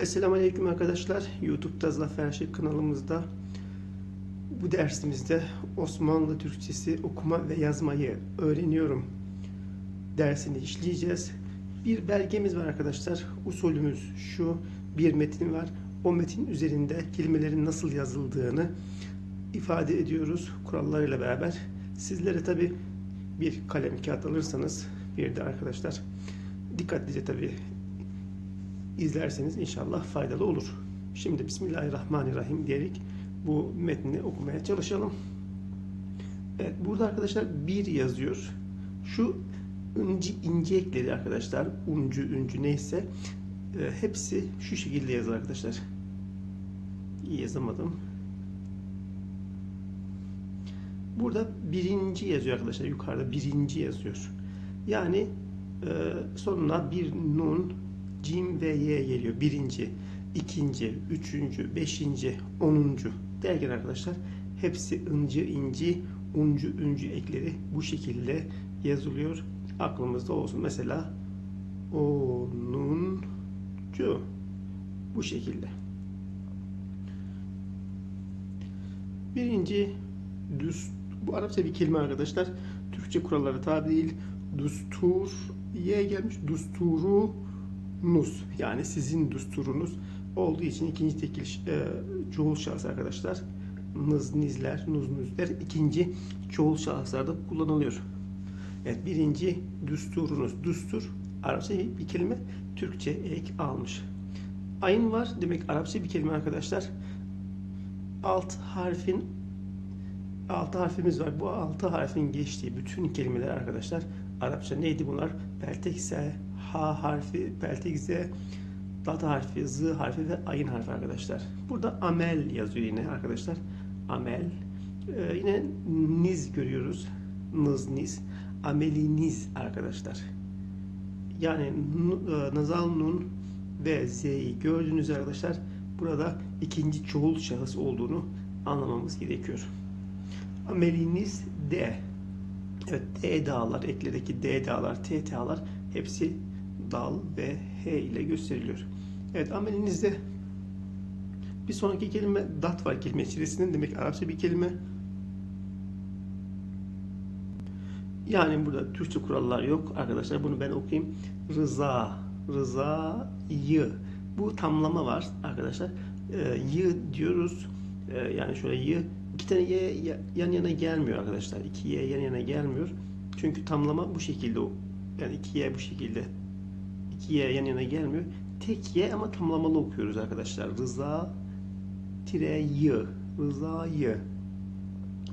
Esselamu Aleyküm arkadaşlar. YouTube'da Zafer Şık kanalımızda bu dersimizde Osmanlı Türkçesi okuma ve yazmayı öğreniyorum dersini işleyeceğiz. Bir belgemiz var arkadaşlar. Usulümüz şu. Bir metin var. O metin üzerinde kelimelerin nasıl yazıldığını ifade ediyoruz kurallarıyla beraber. Sizlere tabi bir kalem kağıt alırsanız bir de arkadaşlar dikkatlice tabi izlerseniz inşallah faydalı olur. Şimdi Bismillahirrahmanirrahim diyerek bu metni okumaya çalışalım. Evet burada arkadaşlar bir yazıyor. Şu inci, ince ekleri arkadaşlar uncu üncü neyse e, hepsi şu şekilde yazılır arkadaşlar. İyi yazamadım. Burada birinci yazıyor arkadaşlar. Yukarıda birinci yazıyor. Yani e, sonuna bir nun, cim ve ye geliyor. Birinci, ikinci, üçüncü, beşinci, onuncu derken arkadaşlar hepsi ıncı, inci, uncu, üncü ekleri bu şekilde yazılıyor. Aklımızda olsun. Mesela onuncu bu şekilde. Birinci düst bu Arapça bir kelime arkadaşlar. Türkçe kurallara tabi değil. Düstur ye gelmiş. Dusturu nus yani sizin düsturunuz olduğu için ikinci tekil e, çoğul şahıs arkadaşlar. Nız, nizler, nuz, nüzler ikinci çoğul şahıslarda kullanılıyor. Evet birinci düsturunuz. Düstur Arapça bir kelime. Türkçe ek almış. Ayın var demek Arapça bir kelime arkadaşlar. Alt harfin altı harfimiz var. Bu altı harfin geçtiği bütün kelimeler arkadaşlar Arapça neydi bunlar? Peltek S, H harfi, peltek Z, Dat harfi, Z harfi ve ayın harfi arkadaşlar. Burada amel yazıyor yine arkadaşlar. Amel. Ee, yine niz görüyoruz. Nız, niz. Ameliniz arkadaşlar. Yani e, nazal nun ve z'yi gördüğünüz arkadaşlar burada ikinci çoğul şahıs olduğunu anlamamız gerekiyor. Ameliniz D. Evet D dağlar, ekledeki D dağlar, T dağlar hepsi dal ve H ile gösteriliyor. Evet amelinizde bir sonraki kelime dat var kelime içerisinde demek Arapça bir kelime. Yani burada Türkçe kurallar yok arkadaşlar. Bunu ben okuyayım. Rıza, rızayı. Bu tamlama var arkadaşlar. Ee, yı diyoruz. Ee, yani şöyle yı iki tane y yan yana gelmiyor arkadaşlar. İki y yan yana gelmiyor. Çünkü tamlama bu şekilde. Yani iki y bu şekilde. İki y yan yana gelmiyor. Tek y ama tamlamalı okuyoruz arkadaşlar. Rıza tire yı. Rızayı.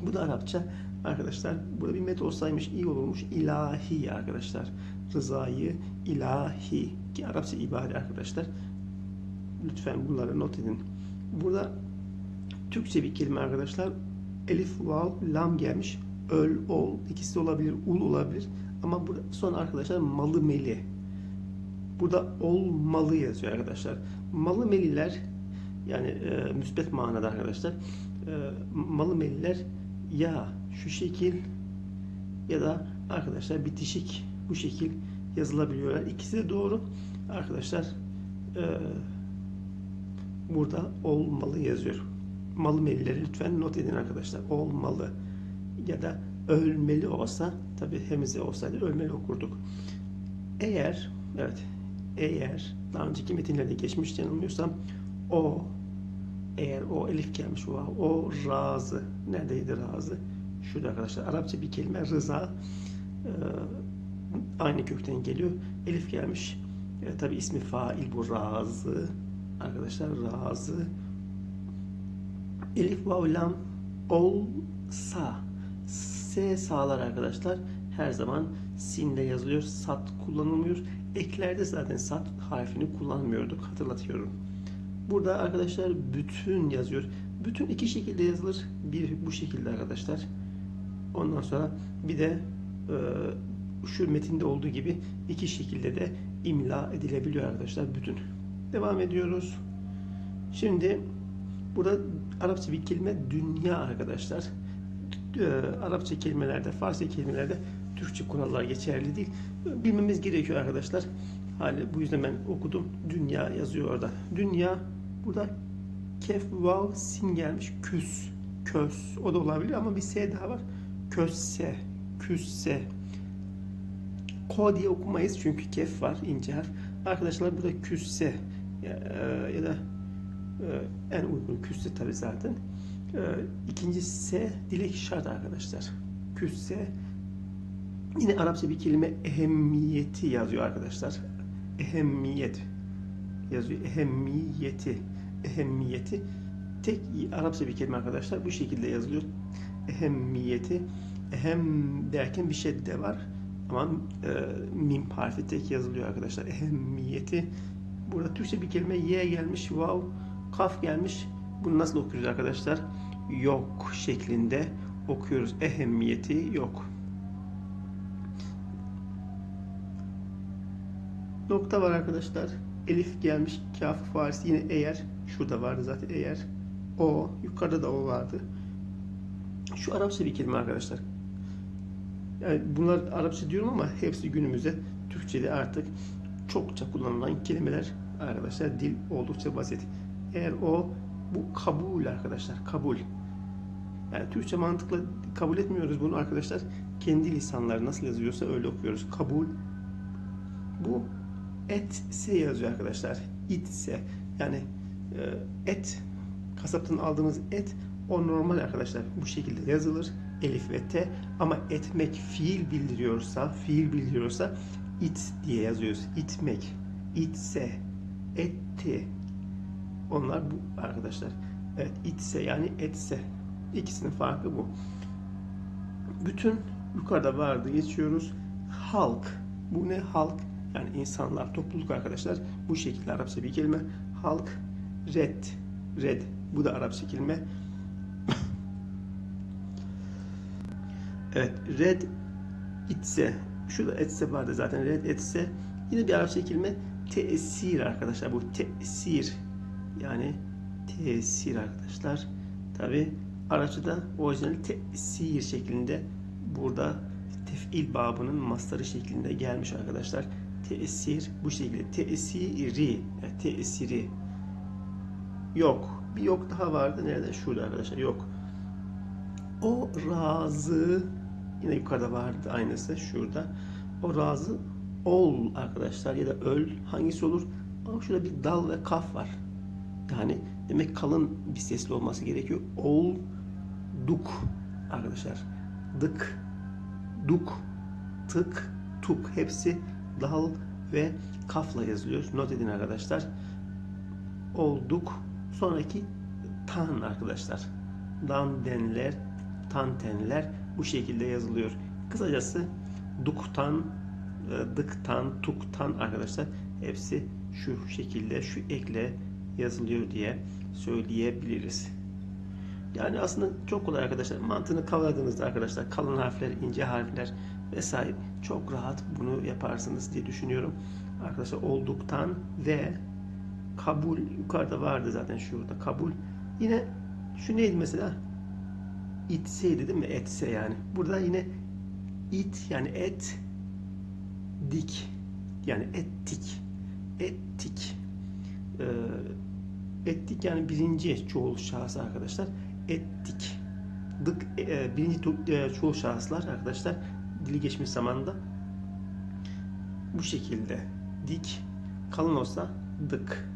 Bu da Arapça. Arkadaşlar burada bir met olsaymış iyi olurmuş. İlahi arkadaşlar. Rızayı ilahi. Ki Arapça ibare arkadaşlar. Lütfen bunları not edin. Burada Türkçe bir kelime arkadaşlar. Elif, vav, lam gelmiş. Öl, ol. ikisi olabilir. Ul olabilir. Ama burada son arkadaşlar malı meli. Burada olmalı yazıyor arkadaşlar. Malı meliler yani e, müsbet manada arkadaşlar. E, malı meliler ya şu şekil ya da arkadaşlar bitişik bu şekil yazılabiliyorlar. İkisi de doğru. Arkadaşlar e, burada olmalı yazıyor malı melileri lütfen not edin arkadaşlar. Olmalı ya da ölmeli olsa tabi hemize olsaydı ölmeli okurduk. Eğer evet eğer daha önceki metinlerde geçmiş yanılmıyorsam o eğer o elif gelmiş o, o razı neredeydi razı? Şurada arkadaşlar Arapça bir kelime rıza e, aynı kökten geliyor. Elif gelmiş. E, tabi ismi fail bu razı. Arkadaşlar razı. Elif vav lam olsa S sağlar arkadaşlar. Her zaman sinle yazılıyor. Sat kullanılmıyor. Eklerde zaten sat harfini kullanmıyorduk. Hatırlatıyorum. Burada arkadaşlar bütün yazıyor. Bütün iki şekilde yazılır. Bir bu şekilde arkadaşlar. Ondan sonra bir de e, şu metinde olduğu gibi iki şekilde de imla edilebiliyor arkadaşlar. Bütün. Devam ediyoruz. Şimdi Burada Arapça bir kelime dünya arkadaşlar. E, Arapça kelimelerde, Farsça kelimelerde Türkçe kurallar geçerli değil. Bilmemiz gerekiyor arkadaşlar. Hali bu yüzden ben okudum. Dünya yazıyor orada. Dünya burada kef vav sin gelmiş. Küs, kös. O da olabilir ama bir s daha var. Kösse, küsse. Ko diye okumayız çünkü kef var ince harf. Arkadaşlar burada küsse ya, e, ya da e, en uygun küsse tabi zaten. E, İkinci S dilek şart arkadaşlar. Küsse yine Arapça bir kelime ehemmiyeti yazıyor arkadaşlar. Ehemmiyet yazıyor. Ehemmiyeti. Ehemmiyeti tek Arapça bir kelime arkadaşlar. Bu şekilde yazılıyor. Ehemmiyeti. Ehem derken bir şey de var. Ama e, mim harfi tek yazılıyor arkadaşlar. Ehemmiyeti. Burada Türkçe bir kelime Y gelmiş. Vav. Kaf gelmiş. Bunu nasıl okuyoruz arkadaşlar? Yok şeklinde okuyoruz. Ehemmiyeti yok. Nokta var arkadaşlar. Elif gelmiş. Kaf farisi yine eğer. Şurada vardı zaten eğer. O. Yukarıda da o vardı. Şu Arapça bir kelime arkadaşlar. Yani bunlar Arapça diyorum ama hepsi günümüzde Türkçe'de artık çokça kullanılan kelimeler arkadaşlar. Dil oldukça basit. Eğer o bu kabul arkadaşlar. Kabul. Yani Türkçe mantıkla kabul etmiyoruz bunu arkadaşlar. Kendi lisanları nasıl yazıyorsa öyle okuyoruz. Kabul. Bu etse yazıyor arkadaşlar. İtse. Yani e, et kasaptan aldığımız et o normal arkadaşlar. Bu şekilde yazılır. Elif ve T ama etmek fiil bildiriyorsa, fiil bildiriyorsa it diye yazıyoruz. İtmek, itse, etti. Onlar bu arkadaşlar. Evet, itse yani etse. İkisinin farkı bu. Bütün yukarıda vardı geçiyoruz. Halk. Bu ne? Halk. Yani insanlar, topluluk arkadaşlar. Bu şekilde Arapça bir kelime. Halk. Red. Red. Bu da Arapça kelime. Evet, red etse. Şurada etse vardı zaten. Red etse. Yine bir Arapça kelime tesir arkadaşlar. Bu tesir. Yani tesir arkadaşlar. Tabi Arapçada orijinal tesir şeklinde burada tefil babının mastarı şeklinde gelmiş arkadaşlar. Tesir bu şekilde. Tesiri. Yani tesiri. Yok. Bir yok daha vardı. Nerede? Şurada arkadaşlar. Yok. O razı yine yukarıda vardı aynısı şurada. O razı ol arkadaşlar ya da öl hangisi olur? Ama şurada bir dal ve kaf var. Yani demek kalın bir sesli olması gerekiyor. Ol duk arkadaşlar. Dık duk tık tuk hepsi dal ve kafla yazılıyor. Not edin arkadaşlar. Olduk. Sonraki tan arkadaşlar. Dan denler, tan tenler bu şekilde yazılıyor. Kısacası duktan, e, dıktan, tuktan arkadaşlar hepsi şu şekilde şu ekle yazılıyor diye söyleyebiliriz. Yani aslında çok kolay arkadaşlar. Mantığını kavradığınızda arkadaşlar kalın harfler, ince harfler vesaire çok rahat bunu yaparsınız diye düşünüyorum. Arkadaşlar olduktan ve kabul yukarıda vardı zaten şurada kabul. Yine şu neydi mesela? itseydi değil mi? Etse yani. Burada yine it yani et dik yani ettik ettik ee, ettik yani birinci çoğul şahıs arkadaşlar ettik. Dık e, birinci e, çoğul şahıslar arkadaşlar dili geçmiş zamanda bu şekilde dik kalın olsa dık.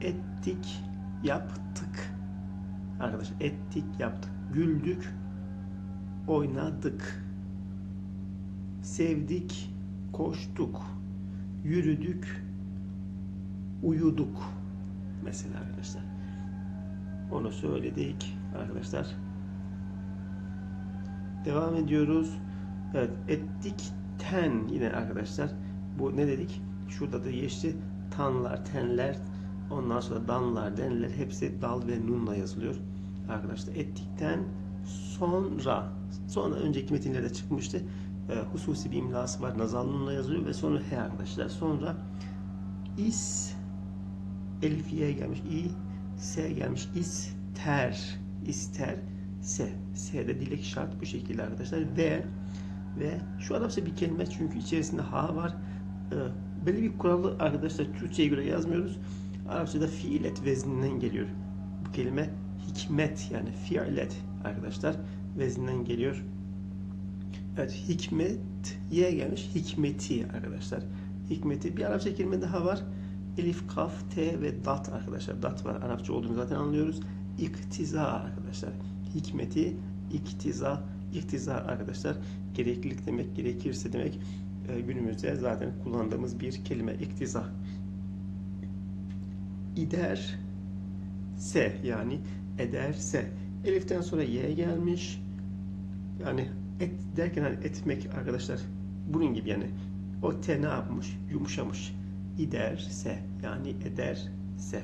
Ettik yaptık. Arkadaşlar ettik yaptık. Güldük oynadık. Sevdik koştuk. Yürüdük uyuduk. Mesela arkadaşlar onu söyledik arkadaşlar. Devam ediyoruz. Evet ettik ten yine arkadaşlar bu ne dedik? Şurada da geçti. Tanlar tenler ondan sonra danlar denler hepsi dal ve nunla yazılıyor. Arkadaşlar ettikten sonra sonra önceki metinlerde çıkmıştı. E, hususi bir imlası var. Nazal nunla yazılıyor ve sonra he arkadaşlar. Sonra is elfiye gelmiş. İ s gelmiş ister ister se s'de dilek şart bu şekilde arkadaşlar ve ve şu Arapça bir kelime çünkü içerisinde ha var Böyle bir kuralı arkadaşlar Türkçe'ye göre yazmıyoruz. Arapçada fiilet vezninden geliyor. Bu kelime hikmet yani fiilet arkadaşlar vezninden geliyor. Evet hikmet ye gelmiş hikmeti arkadaşlar. Hikmeti bir Arapça kelime daha var. Elif, kaf, t ve dat arkadaşlar. Dat var. Arapça olduğunu zaten anlıyoruz. İktiza arkadaşlar. Hikmeti, iktiza, iktiza arkadaşlar. Gereklilik demek, gerekirse demek. Ee, günümüzde zaten kullandığımız bir kelime. İktiza. İder, se yani ederse. Elif'ten sonra y gelmiş. Yani et derken hani etmek arkadaşlar bunun gibi yani o te ne yapmış? Yumuşamış. İderse yani ederse.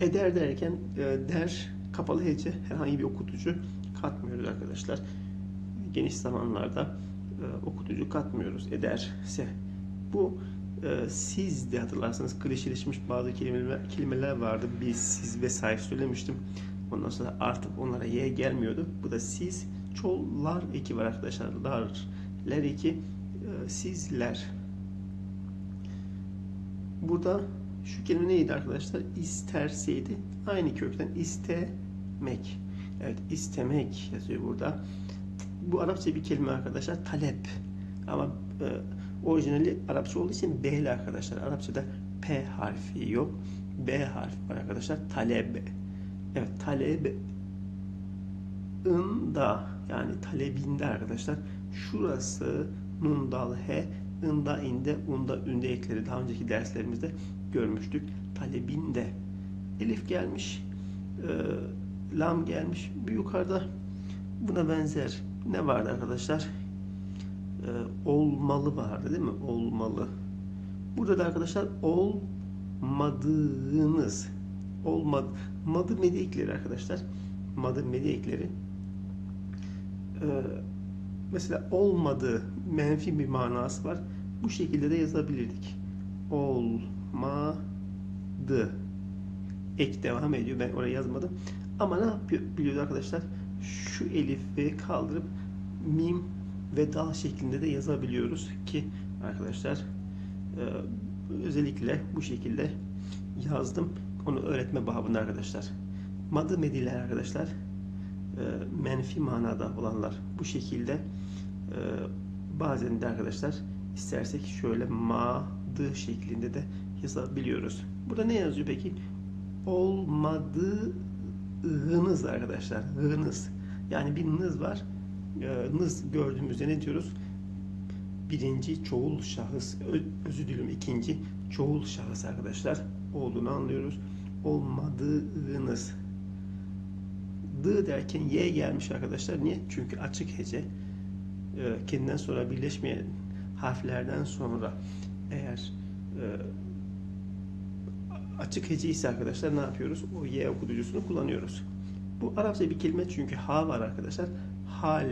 Eder derken e, der kapalı hece herhangi bir okutucu katmıyoruz arkadaşlar. Geniş zamanlarda e, okutucu katmıyoruz. Ederse. Bu e, siz de hatırlarsanız klişeleşmiş bazı kelimeler, kelimeler vardı. Biz, siz vesaire söylemiştim. Ondan sonra artık onlara y gelmiyordu. Bu da siz, çollar eki var arkadaşlar. Lar, ler eki, e, sizler. Burada şu kelime neydi arkadaşlar? İsterseydi. Aynı kökten istemek. Evet istemek yazıyor burada. Bu Arapça bir kelime arkadaşlar. Talep. Ama e, orijinali Arapça olduğu için B'li arkadaşlar. Arapçada P harfi yok. B harfi var arkadaşlar. Talep. Evet talep ında yani talebinde arkadaşlar şurası nun he ında inde unda ünde ekleri daha önceki derslerimizde görmüştük. Talebinde elif gelmiş e, lam gelmiş. Bir yukarıda buna benzer ne vardı arkadaşlar? E, olmalı vardı değil mi? Olmalı. Burada da arkadaşlar olmadığınız olmadı madı medya ekleri arkadaşlar. Madı medya ekleri. Ee, mesela olmadığı menfi bir manası var. Bu şekilde de yazabilirdik. Olmadı. Ek devam ediyor. Ben oraya yazmadım. Ama ne yapıyor biliyoruz arkadaşlar? Şu elifi kaldırıp mim ve dal şeklinde de yazabiliyoruz ki arkadaşlar e, özellikle bu şekilde yazdım. Onu öğretme babında arkadaşlar. Madı mediler arkadaşlar e, menfi manada olanlar bu şekilde e, bazen de arkadaşlar istersek şöyle madı şeklinde de yazabiliyoruz. Burada ne yazıyor peki? Olmadığınız arkadaşlar. Hınız. Yani bir nız var. E, nız gördüğümüzde ne diyoruz? Birinci çoğul şahıs, özür dilerim ikinci çoğul şahıs arkadaşlar olduğunu anlıyoruz. Olmadığınız D derken Y gelmiş arkadaşlar. Niye? Çünkü açık hece kendinden sonra birleşmeyen harflerden sonra eğer e, açık hece ise arkadaşlar ne yapıyoruz? O Y okutucusunu kullanıyoruz. Bu Arapça bir kelime çünkü ha var arkadaşlar. Hal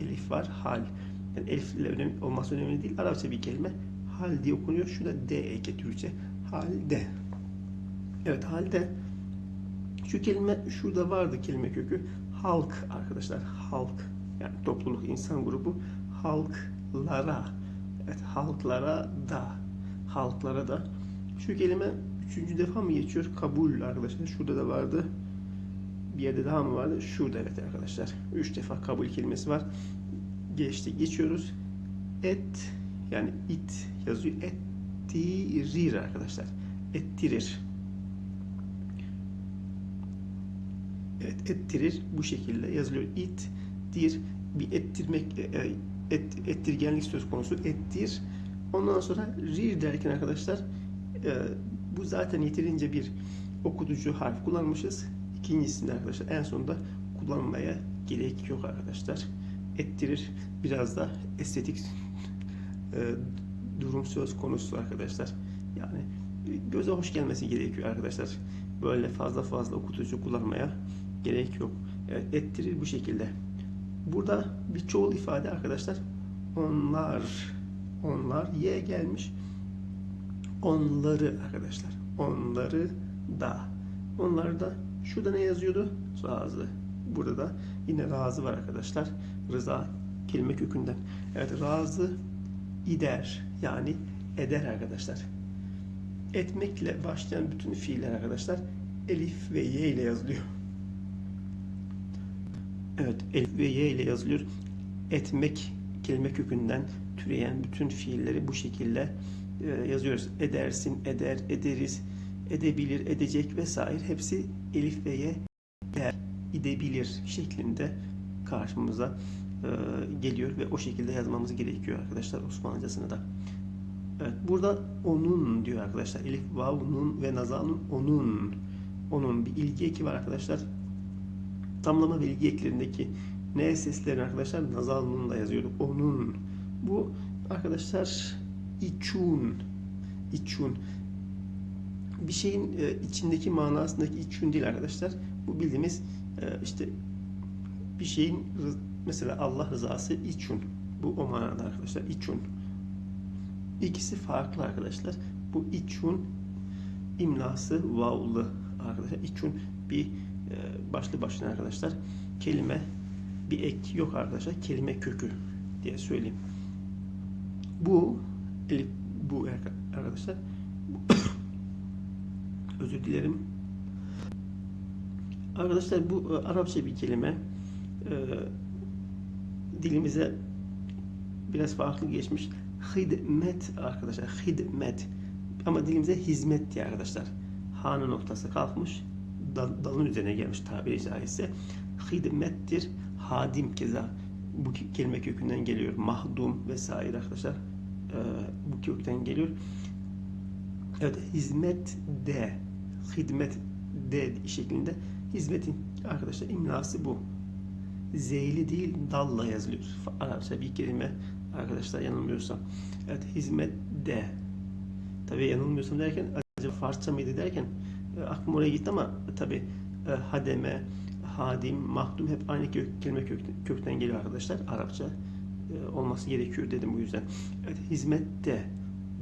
elif var. Hal. Yani elifle önemli, olması önemli değil. Arapça bir kelime. Hal diye okunuyor. Şu da D eke Türkçe. Halde. Evet halde şu kelime şurada vardı kelime kökü. Halk arkadaşlar. Halk. Yani topluluk, insan grubu. Halklara. Evet halklara da. Halklara da. Şu kelime üçüncü defa mı geçiyor? Kabul arkadaşlar. Şurada da vardı. Bir yerde daha mı vardı? Şurada evet arkadaşlar. Üç defa kabul kelimesi var. Geçti. Geçiyoruz. Et yani it yazıyor. Ettirir arkadaşlar. Ettirir. Evet, ettirir bu şekilde yazılıyor. İt, dir, bir ettirmek, e, et, ettirgenlik söz konusu. Ettir. Ondan sonra rir derken arkadaşlar e, bu zaten yeterince bir okutucu harf kullanmışız. İkincisinde arkadaşlar en sonunda kullanmaya gerek yok arkadaşlar. Ettirir. Biraz da estetik e, durum söz konusu arkadaşlar. Yani göze hoş gelmesi gerekiyor arkadaşlar. Böyle fazla fazla okutucu kullanmaya gerek yok. Evet, ettirir bu şekilde. Burada bir çoğul ifade arkadaşlar. Onlar, onlar y gelmiş. Onları arkadaşlar. Onları da. Onlar da şurada ne yazıyordu? Razı. Burada da yine razı var arkadaşlar. Rıza kelime kökünden. Evet razı ider yani eder arkadaşlar. Etmekle başlayan bütün fiiller arkadaşlar elif ve y ile yazılıyor. Evet, elif ve y ile yazılıyor. Etmek kelime kökünden türeyen bütün fiilleri bu şekilde e, yazıyoruz. Edersin, eder, ederiz, edebilir, edecek vesaire hepsi elif ve y eder, edebilir şeklinde karşımıza e, geliyor ve o şekilde yazmamız gerekiyor arkadaşlar Osmanlıcasını da. Evet, burada onun diyor arkadaşlar. Elif, vav, nun ve nazanun onun. Onun bir ilgi eki var arkadaşlar. Tamlama ve ilgi eklerindeki ne seslerini arkadaşlar nazal nunla yazıyorduk. Onun. Bu arkadaşlar içun. İçun. Bir şeyin e, içindeki manasındaki içun değil arkadaşlar. Bu bildiğimiz e, işte bir şeyin mesela Allah rızası içun. Bu o manada arkadaşlar. içun. İkisi farklı arkadaşlar. Bu içun imlası vavlı arkadaşlar. İçun bir başlı başına arkadaşlar. Kelime bir ek yok arkadaşlar. Kelime kökü diye söyleyeyim. Bu elif bu arkadaşlar. Özür dilerim. Arkadaşlar bu e, Arapça bir kelime. E, dilimize biraz farklı geçmiş. Hidmet arkadaşlar. Hidmet. Ama dilimize hizmet diye arkadaşlar. Ha'nın noktası kalkmış. Dal, dalın üzerine gelmiş tabiri caizse. Hidmettir. Hadim keza. Bu kelime kökünden geliyor. Mahdum vesaire arkadaşlar. E, bu kökten geliyor. Evet hizmet de. Hidmet de şeklinde. Hizmetin arkadaşlar imlası bu. Zeyli değil dalla yazılıyor. Arapça bir kelime arkadaşlar yanılmıyorsam. Evet hizmet de. Tabii yanılmıyorsam derken acaba Farsça mıydı derken aklım oraya gitti ama tabii e, hademe, hadim, mahdum hep aynı kelime kök, kökten geliyor arkadaşlar. Arapça e, olması gerekiyor dedim bu yüzden. Evet hizmette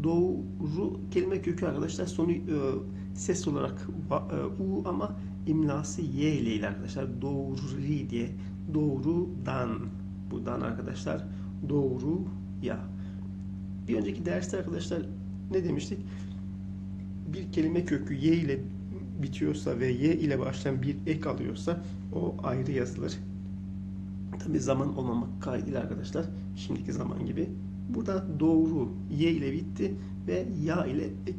doğru kelime kökü arkadaşlar sonu e, ses olarak u ama imlası y ile ile arkadaşlar. Doğru diye doğrudan buradan arkadaşlar doğru ya. Bir önceki derste arkadaşlar ne demiştik? Bir kelime kökü y ile bitiyorsa ve y ile başlayan bir ek alıyorsa o ayrı yazılır. Tabi zaman olmamak kaydıyla arkadaşlar. Şimdiki zaman gibi. Burada doğru y ile bitti ve ya ile ek,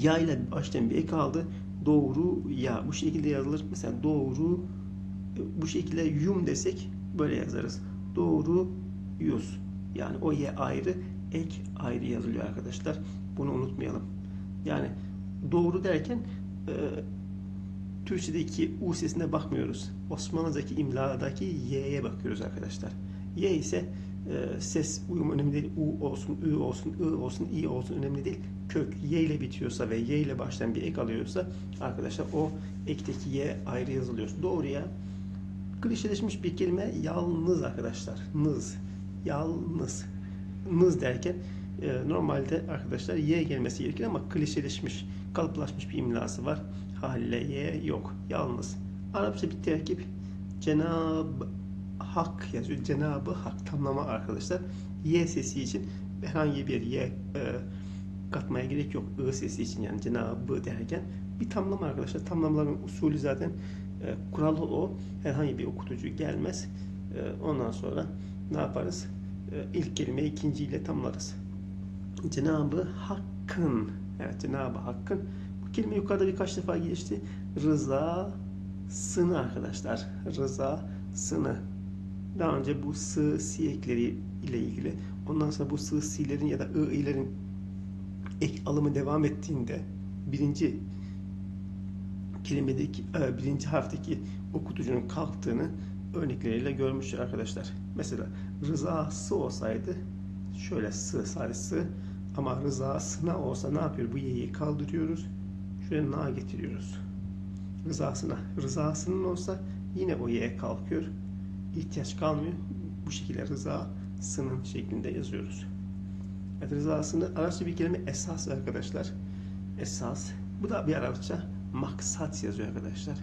ya ile başlayan bir ek aldı. Doğru ya bu şekilde yazılır. Mesela doğru bu şekilde yum desek böyle yazarız. Doğru yüz. Yani o y ayrı, ek ayrı yazılıyor arkadaşlar. Bunu unutmayalım. Yani doğru derken e, Türkçedeki U sesine bakmıyoruz. Osmanlıca'daki imladaki Y'ye bakıyoruz arkadaşlar. Y ise e, ses uyumu önemli değil. U olsun, Ü olsun, I olsun, İ olsun önemli değil. Kök Y ile bitiyorsa ve Y ile başlayan bir ek alıyorsa arkadaşlar o ekteki Y ayrı yazılıyor. Doğruya klişeleşmiş bir kelime yalnız arkadaşlar. Nız. Yalnız. Nız derken e, normalde arkadaşlar Y gelmesi gerekir ama klişeleşmiş, kalıplaşmış bir imlası var. Haliyle Y yok. Yalnız. Arapça bir terkip Cenab Hak yazıyor. Cenabı Hak tamlama arkadaşlar. Y sesi için herhangi bir Y e, katmaya gerek yok. I sesi için yani Cenabı derken bir tamlama arkadaşlar. Tamlamaların usulü zaten e, kuralı o. Herhangi bir okutucu gelmez. E, ondan sonra ne yaparız? E, ilk kelimeyi ikinciyle tamlarız. Cenabı Hakk'ın evet Cenabı Hakk'ın bu kelime yukarıda birkaç defa geçti. Rıza sını arkadaşlar. Rıza sını. Daha önce bu sı si ekleri ile ilgili ondan sonra bu sı si'lerin ya da ı i'lerin ek alımı devam ettiğinde birinci kelimedeki e, birinci harfteki okutucunun kalktığını örnekleriyle görmüş arkadaşlar. Mesela rızası olsaydı şöyle sı sadece sı ama rızasına olsa ne yapıyor? Bu y'yi kaldırıyoruz. Şuraya na getiriyoruz. Rızasına. Rızasının olsa yine o y kalkıyor. İhtiyaç kalmıyor. Bu şekilde rızasının şeklinde yazıyoruz. Evet, rızasını Arapça bir kelime esas arkadaşlar. Esas. Bu da bir Arapça maksat yazıyor arkadaşlar.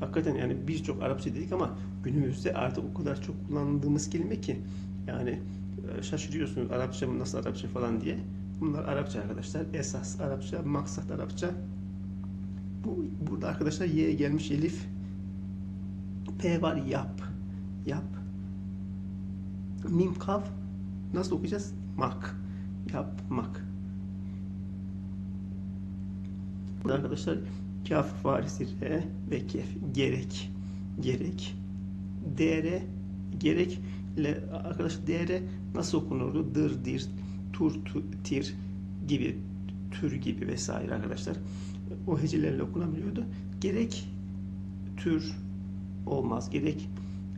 Hakikaten yani birçok Arapça dedik ama günümüzde artık o kadar çok kullandığımız kelime ki yani şaşırıyorsunuz Arapça mı nasıl Arapça falan diye. Bunlar Arapça arkadaşlar. Esas Arapça, maksat Arapça. Bu burada arkadaşlar y'ye gelmiş elif. P var yap. Yap. Mim kaf nasıl okuyacağız? Mak. Yapmak. Burada arkadaşlar kaf farisi re ve kef gerek gerek dr gerek ile arkadaşlar dr nasıl okunurdu? Dır, dir, tur, tu, tir gibi tür gibi vesaire arkadaşlar. O hecelerle okunabiliyordu. Gerek tür olmaz. Gerek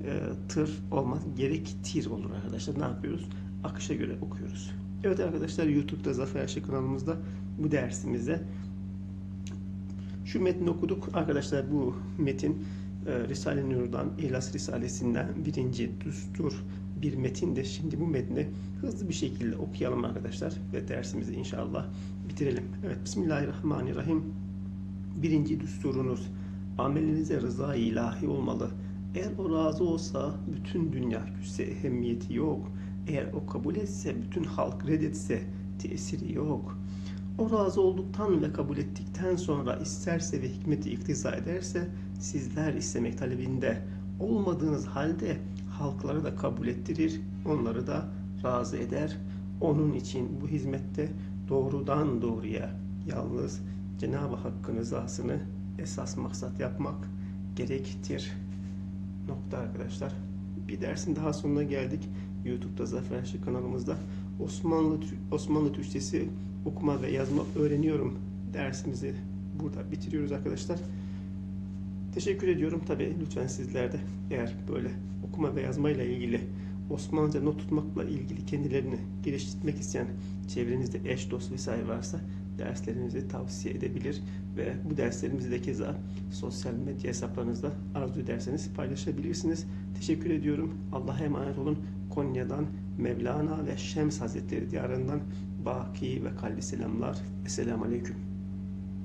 e, tır olmaz. Gerek tir olur arkadaşlar. Ne yapıyoruz? Akışa göre okuyoruz. Evet arkadaşlar YouTube'da Zafer Ayşe kanalımızda bu dersimizde şu metni okuduk. Arkadaşlar bu metin Risale-i Nur'dan, İhlas Risalesinden birinci düstur bir metinde. Şimdi bu metni hızlı bir şekilde okuyalım arkadaşlar ve dersimizi inşallah bitirelim. Evet Bismillahirrahmanirrahim. Birinci düsturunuz amelinize rıza ilahi olmalı. Eğer o razı olsa bütün dünya küsse ehemmiyeti yok. Eğer o kabul etse bütün halk reddetse tesiri yok. O razı olduktan ve kabul ettikten sonra isterse ve hikmeti iktiza ederse sizler istemek talebinde olmadığınız halde halkları da kabul ettirir, onları da razı eder. Onun için bu hizmette doğrudan doğruya yalnız Cenab-ı Hakk'ın rızasını esas maksat yapmak gerektir. Nokta arkadaşlar. Bir dersin daha sonuna geldik. YouTube'da Zafer Aşık kanalımızda Osmanlı Osmanlı Türkçesi okuma ve yazma öğreniyorum dersimizi burada bitiriyoruz arkadaşlar. Teşekkür ediyorum. Tabi lütfen sizler de eğer böyle okuma ve yazmayla ilgili Osmanlıca not tutmakla ilgili kendilerini geliştirmek isteyen çevrenizde eş, dost vesaire varsa derslerinizi tavsiye edebilir ve bu derslerimizi de keza sosyal medya hesaplarınızda arzu ederseniz paylaşabilirsiniz. Teşekkür ediyorum. Allah'a emanet olun. Konya'dan Mevlana ve Şems Hazretleri diyarından baki ve kalbi selamlar. Esselamu Aleyküm.